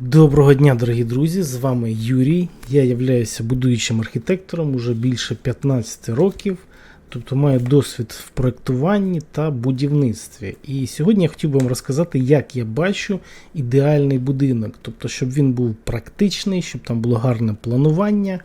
Доброго дня, дорогі друзі! З вами Юрій. Я являюся будуючим архітектором уже більше 15 років, тобто маю досвід в проєктуванні та будівництві. І сьогодні я хотів би вам розказати, як я бачу ідеальний будинок, тобто, щоб він був практичний, щоб там було гарне планування,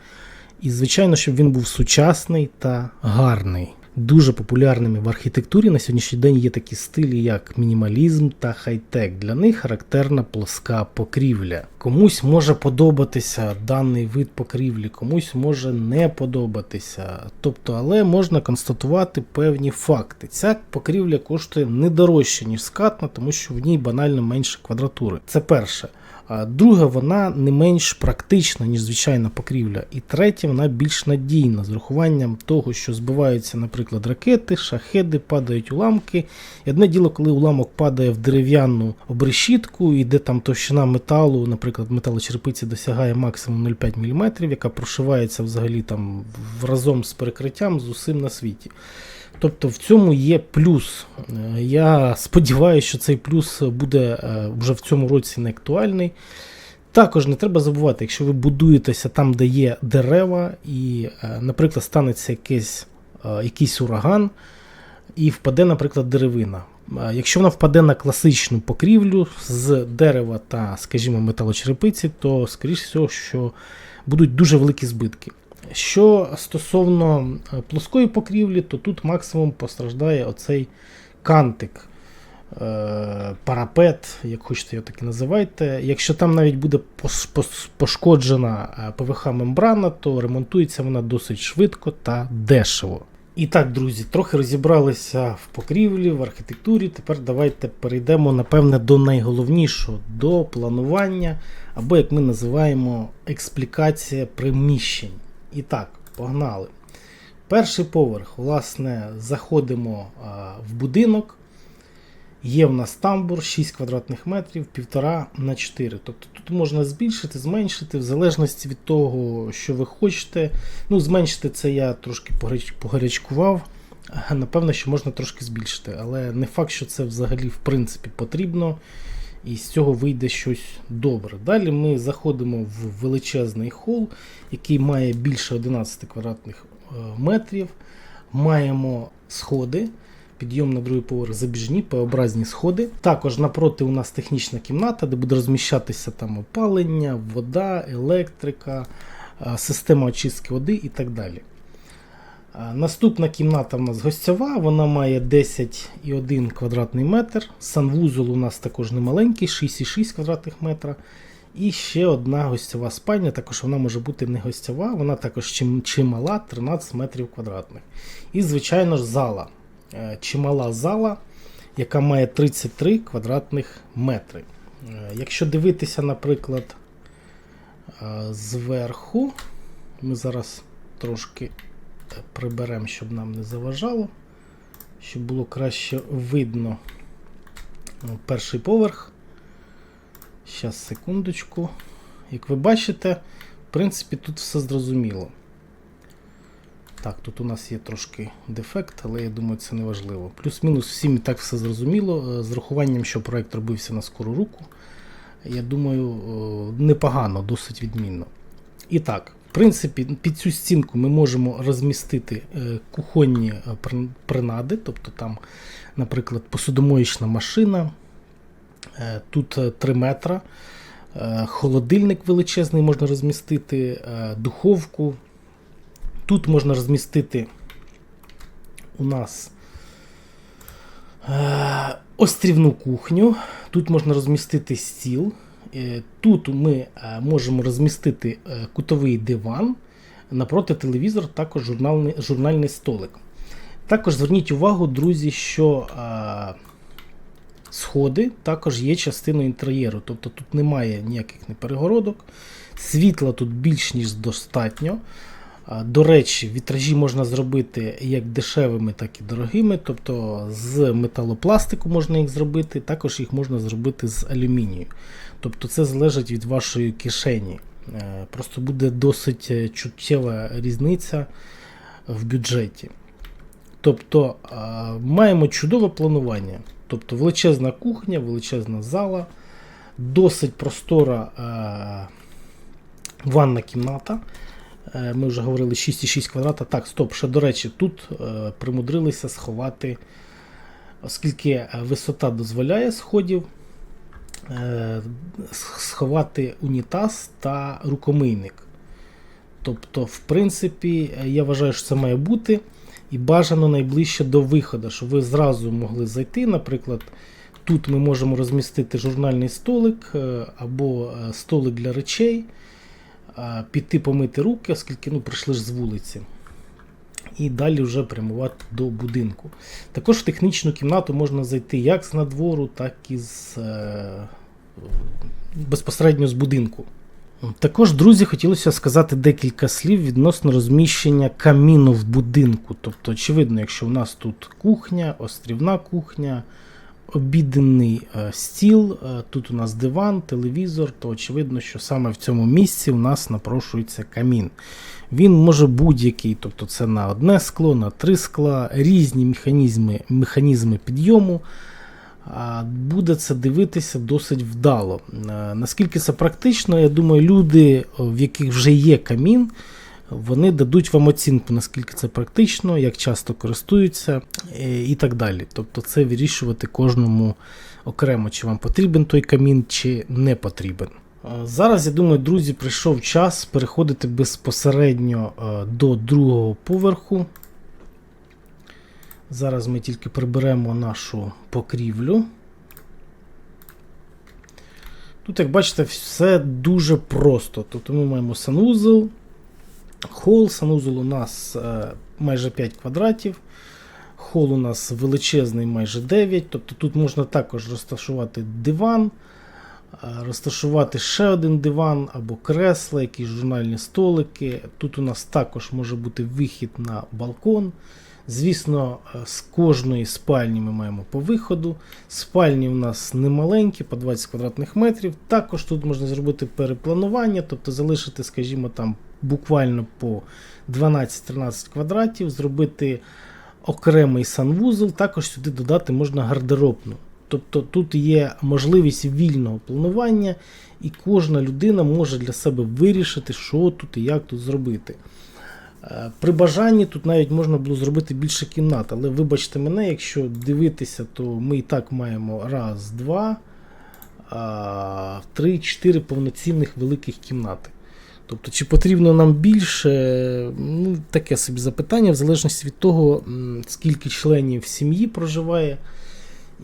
і, звичайно, щоб він був сучасний та гарний. Дуже популярними в архітектурі на сьогоднішній день є такі стилі, як мінімалізм та хай-тек. Для них характерна плоска покрівля. Комусь може подобатися даний вид покрівлі, комусь може не подобатися. Тобто, але можна констатувати певні факти. Ця покрівля коштує не дорожче, ніж скатна, тому що в ній банально менше квадратури. Це перше. А друга, вона не менш практична, ніж звичайна покрівля. І третя, вона більш надійна, з урахуванням того, що збиваються, наприклад, ракети, шахеди, падають уламки. І одне діло, коли уламок падає в дерев'яну обрешітку, і де там товщина металу, наприклад, металочерпиці досягає максимум 0,5 мм, яка прошивається взагалі там разом з перекриттям з усім на світі. Тобто в цьому є плюс. Е, Я сподіваюся, що цей плюс буде е, вже в цьому році не актуальний. Також не треба забувати, якщо ви будуєтеся там, де є дерева, і, е, наприклад, станеться якийсь, якийсь ураган, і впаде, наприклад, деревина. Якщо вона впаде на класичну покрівлю з дерева та, скажімо, металочерепиці, то, скоріш всього, що будуть дуже великі збитки. Що стосовно е, плоскої покрівлі, то тут максимум постраждає оцей кантик, е, парапет, як хочете його так і називайте. Якщо там навіть буде пошкоджена е, ПВХ-мембрана, то ремонтується вона досить швидко та дешево. І так, друзі, трохи розібралися в покрівлі, в архітектурі. Тепер давайте перейдемо, напевне, до найголовнішого до планування, або, як ми називаємо, експлікація приміщень. І так, погнали. Перший поверх, власне, заходимо в будинок. Є в нас тамбур 6 квадратних метрів, 1,5 на 4. Тобто тут можна збільшити, зменшити, в залежності від того, що ви хочете. Ну, зменшити це я трошки погаряч- погарячкував. Напевно, що можна трошки збільшити, але не факт, що це взагалі в принципі потрібно. І з цього вийде щось добре. Далі ми заходимо в величезний хол, який має більше 11 квадратних е, метрів. Маємо сходи, підйом на другий поверх забіжні, П-образні сходи. Також напроти у нас технічна кімната, де буде розміщатися там опалення, вода, електрика, е, система очистки води і так далі. Наступна кімната в нас гостьова, вона має 10,1 квадратний метр. Санвузол у нас також немаленький, 6,6 квадратних метра. І ще одна гостьова спальня, також вона може бути не гостьова, вона також чим, чимала 13 метрів квадратних. І, звичайно ж, зала. Е, Чимала зала, яка має 33 квадратних метри. Е, Якщо дивитися, наприклад, е, зверху, ми зараз трошки приберемо, щоб нам не заважало, щоб було краще видно Ну, перший поверх. Зараз, секундочку. Як ви бачите, в принципі, тут все зрозуміло. Так, тут у нас є трошки дефект, але я думаю, це не важливо. Плюс-мінус всім і так все зрозуміло. Е, З рахуванням, що проект робився на скору руку. Я думаю, е, непогано, досить відмінно. І так, в принципі, під цю стінку ми можемо розмістити е, кухонні е, принади, тобто там, наприклад, посудомоєчна машина. Е, Тут 3 метра. Холодильник величезний можна розмістити, духовку. Тут можна розмістити у нас острівну кухню. Тут можна розмістити стіл. Е, Тут ми е, можемо розмістити е, кутовий диван. Напроти телевізор, також журнальний, журнальний столик. Також зверніть увагу, друзі, що сходи також є частиною інтер'єру. Тобто тут немає ніяких не перегородок. Світла тут більш ніж достатньо. До речі, вітражі можна зробити як дешевими, так і дорогими. Тобто з металопластику можна їх зробити, також їх можна зробити з алюмінію. Тобто це залежить від вашої кишені. Е, Просто буде досить е, чуттєва різниця в бюджеті. Тобто маємо чудове планування. Тобто величезна кухня, величезна зала, Досить простора е, ванна кімната. Е, Ми вже говорили 6,6 квадрата. Так, стоп, ще до речі, тут е, примудрилися сховати, оскільки е, висота дозволяє сходів, е, сховати унітаз та рукомийник. Тобто, в принципі, е, я вважаю, що це має бути і бажано найближче до виходу, щоб ви зразу могли зайти. Наприклад, тут ми можемо розмістити журнальний столик е, або е, столик для речей, е, піти помити руки, оскільки ну, прийшли ж з вулиці. І далі вже прямувати до будинку. Також в технічну кімнату можна зайти як з надвору, так і з, е, безпосередньо з будинку. Також, друзі, хотілося сказати декілька слів відносно розміщення каміну в будинку. Тобто, очевидно, якщо у нас тут кухня, острівна кухня, обіденний е, стіл, е, тут у нас диван, телевізор, то очевидно, що саме в цьому місці у нас напрошується камін. Він може будь-який, тобто це на одне скло, на три скла, різні механізми, механізми підйому. Буде це дивитися досить вдало. Е, Наскільки це практично, я думаю, люди, в яких вже є камін, вони дадуть вам оцінку, наскільки це практично, як часто користуються е, і так далі. Тобто це вирішувати кожному окремо, чи вам потрібен той камін, чи не потрібен. Е, Зараз, я думаю, друзі, прийшов час переходити безпосередньо е, до другого поверху. Зараз ми тільки приберемо нашу покрівлю. Тут, як бачите, все дуже просто. Тобто ми маємо санузел, хол. Санузел у нас е, майже 5 квадратів. Хол у нас величезний, майже 9. Тобто тут можна також розташувати диван, е, розташувати ще один диван або кресла, якісь журнальні столики. Тут у нас також може бути вихід на балкон. Звісно, е, з кожної спальні ми маємо по виходу. Спальні у нас немаленькі, по 20 квадратних метрів. Також тут можна зробити перепланування, тобто залишити, скажімо, там буквально по 12-13 квадратів, зробити окремий санвузол, також сюди додати можна гардеробну. Тобто тут є можливість вільного планування, і кожна людина може для себе вирішити, що тут і як тут зробити. Е, При бажанні тут навіть можна було зробити більше кімнат, але вибачте мене, якщо дивитися, то ми і так маємо раз, два, три, чотири повноцінних великих кімнати. Тобто, чи потрібно нам більше, ну, таке собі запитання, в залежності від того, скільки членів сім'ї проживає.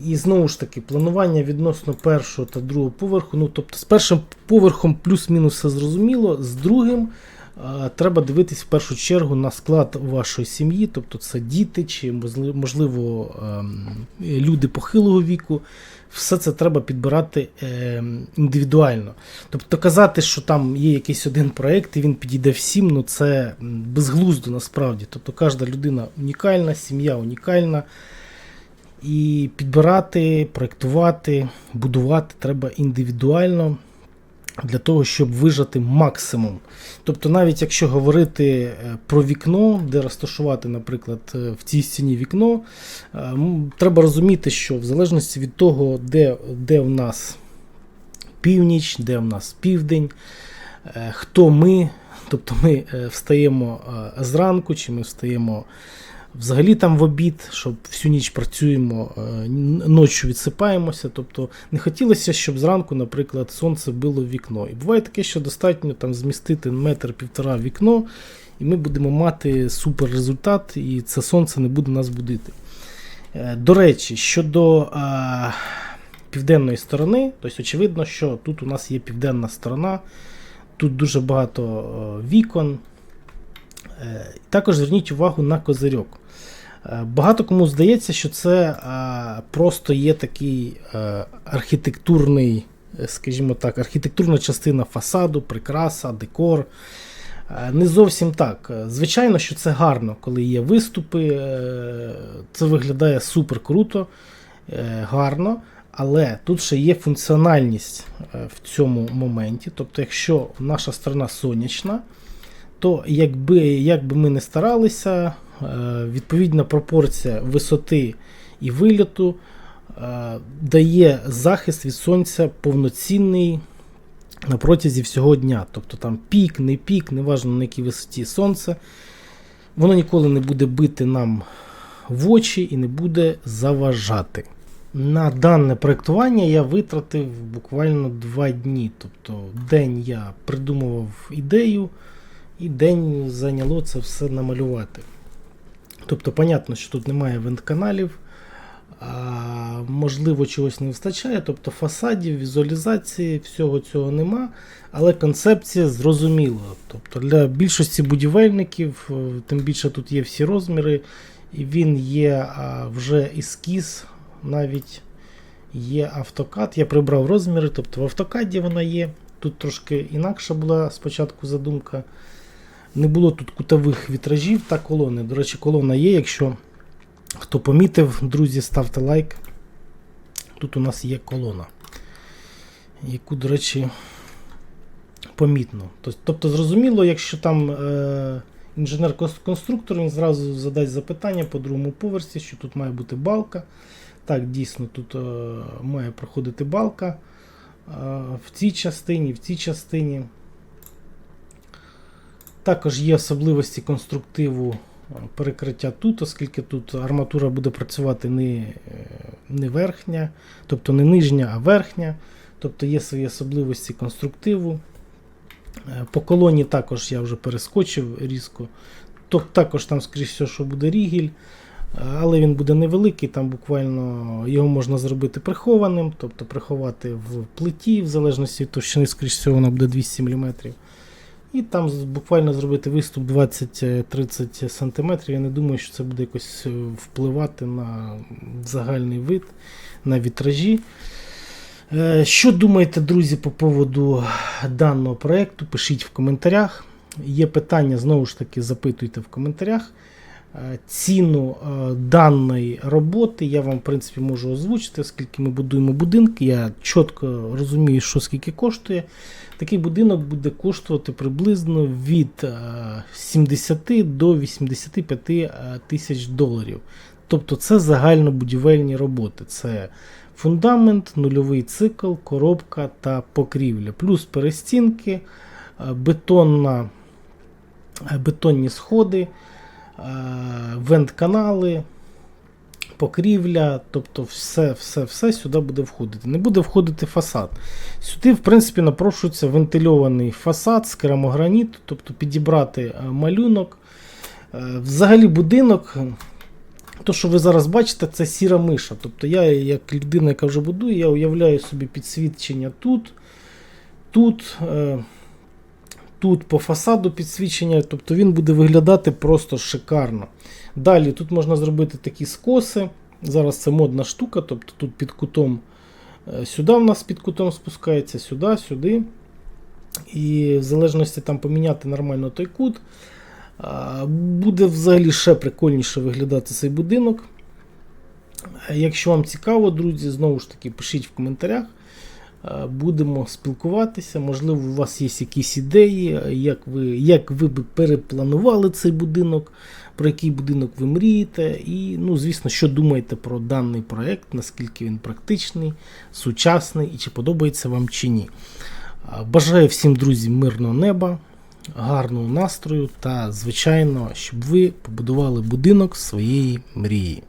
І знову ж таки, планування відносно першого та другого поверху. Ну, тобто, з першим поверхом плюс-мінус все зрозуміло, з другим е, треба дивитись в першу чергу на склад вашої сім'ї, тобто це діти чи можли- можливо ем, люди похилого віку. Все це треба підбирати е, індивідуально. Тобто казати, що там є якийсь один проект і він підійде всім, ну це безглуздо насправді. Тобто кожна людина унікальна, сім'я унікальна. І підбирати, проектувати, будувати треба індивідуально для того, щоб вижати максимум. Тобто, навіть якщо говорити е, про вікно, де розташувати, наприклад, е, в цій стіні вікно, е, треба розуміти, що в залежності від того, де, де в нас північ, де в нас південь, хто ми, тобто ми встаємо зранку, чи ми встаємо взагалі там в обід, щоб всю ніч працюємо, е, ночі відсипаємося. Тобто не хотілося, щоб зранку, наприклад, сонце било в вікно. І буває таке, що достатньо там змістити метр-півтора вікно, і ми будемо мати супер результат, і це сонце не буде нас будити. Е, До речі, щодо е, південної сторони, тобто очевидно, що тут у нас є південна сторона, тут дуже багато вікон. Також зверніть увагу на козирьок. Е, Багато кому здається, що це е, просто є такий е, архітектурний, скажімо так, архітектурна частина фасаду, прикраса, декор. Не зовсім так. Звичайно, що це гарно, коли є виступи. Це виглядає супер круто, гарно. Але тут ще є функціональність в цьому моменті. Тобто, якщо наша сторона сонячна, то якби, як би ми не старалися, відповідна пропорція висоти і виліту е, дає захист від сонця повноцінний на протязі всього дня. Тобто там пік, не пік, неважно на якій висоті сонце. Воно ніколи не буде бити нам в очі і не буде заважати. На дане проєктування я витратив буквально два дні. Тобто день я придумував ідею, і день зайняло це все намалювати. Тобто, понятно, що тут немає вентканалів, можливо, чогось не вистачає, тобто фасадів, візуалізації, всього цього нема, але концепція зрозуміла. Тобто для більшості будівельників, е, тим більше тут є всі розміри, і він є вже ескіз, навіть є автокад. Я прибрав розміри, тобто в автокаді вона є. Тут трошки інакша була спочатку задумка. Не було тут кутових вітражів та колони. До речі, колона є. Якщо хто помітив, друзі, ставте лайк. Тут у нас є колона, яку, до речі, помітно. Тобто, зрозуміло, якщо там е, інженер-конструктор, він зразу задасть запитання по другому поверсі, що тут має бути балка. Так, дійсно, тут е, має проходити балка е, в цій частині, в цій частині. Також є особливості конструктиву е, перекриття тут, оскільки тут арматура буде працювати не, е, не верхня, тобто не нижня, а верхня. Тобто є свої особливості конструктиву. Е, По колоні також я вже перескочив різко. То, також там, скоріш все, що буде рігіль, але він буде невеликий, там буквально його можна зробити прихованим, тобто приховати в плиті, в залежності від товщини, скоріш всього, вона буде 200 мм. І там буквально зробити виступ 20-30 см. Я не думаю, що це буде якось е, впливати на загальний вид, на вітражі. Е, Що думаєте, друзі, по поводу даного проєкту? Пишіть в коментарях. Є питання, знову ж таки, запитуйте в коментарях. Е, Ціну е, даної роботи я вам, в принципі, можу озвучити, оскільки ми будуємо будинки. Я чітко розумію, що скільки коштує. Такий будинок буде коштувати приблизно від е, 70 до 85 е, тисяч доларів. Тобто це загальнобудівельні роботи. Це фундамент, нульовий цикл, коробка та покрівля. Плюс перестінки, е, бетонна, е, бетонні сходи, е, вент-канали, покрівля, тобто все, все, все сюди буде входити. Не буде входити фасад. Сюди, в принципі, напрошується вентильований фасад з керамограніту, тобто підібрати е, малюнок. Е, Взагалі будинок, то, що ви зараз бачите, це сіра миша. Тобто я, як людина, яка вже будує, я уявляю собі підсвічення тут, тут, е, тут по фасаду підсвічення, тобто він буде виглядати просто шикарно. Далі тут можна зробити такі скоси. Зараз це модна штука, тобто тут під кутом е, сюди в нас під кутом спускається, сюди, сюди. І в залежності там поміняти нормально той кут. Буде взагалі ще прикольніше виглядати цей будинок. Е, Якщо вам цікаво, друзі, знову ж таки, пишіть в коментарях. Е, Будемо спілкуватися. Можливо, у вас є якісь ідеї, е, як ви, як ви би перепланували цей будинок, про який будинок ви мрієте. І, ну, звісно, що думаєте про даний проект, наскільки він практичний, сучасний і чи подобається вам чи ні. Е, Бажаю всім друзям мирного неба, гарного настрою та, звичайно, щоб ви побудували будинок своєї мрії.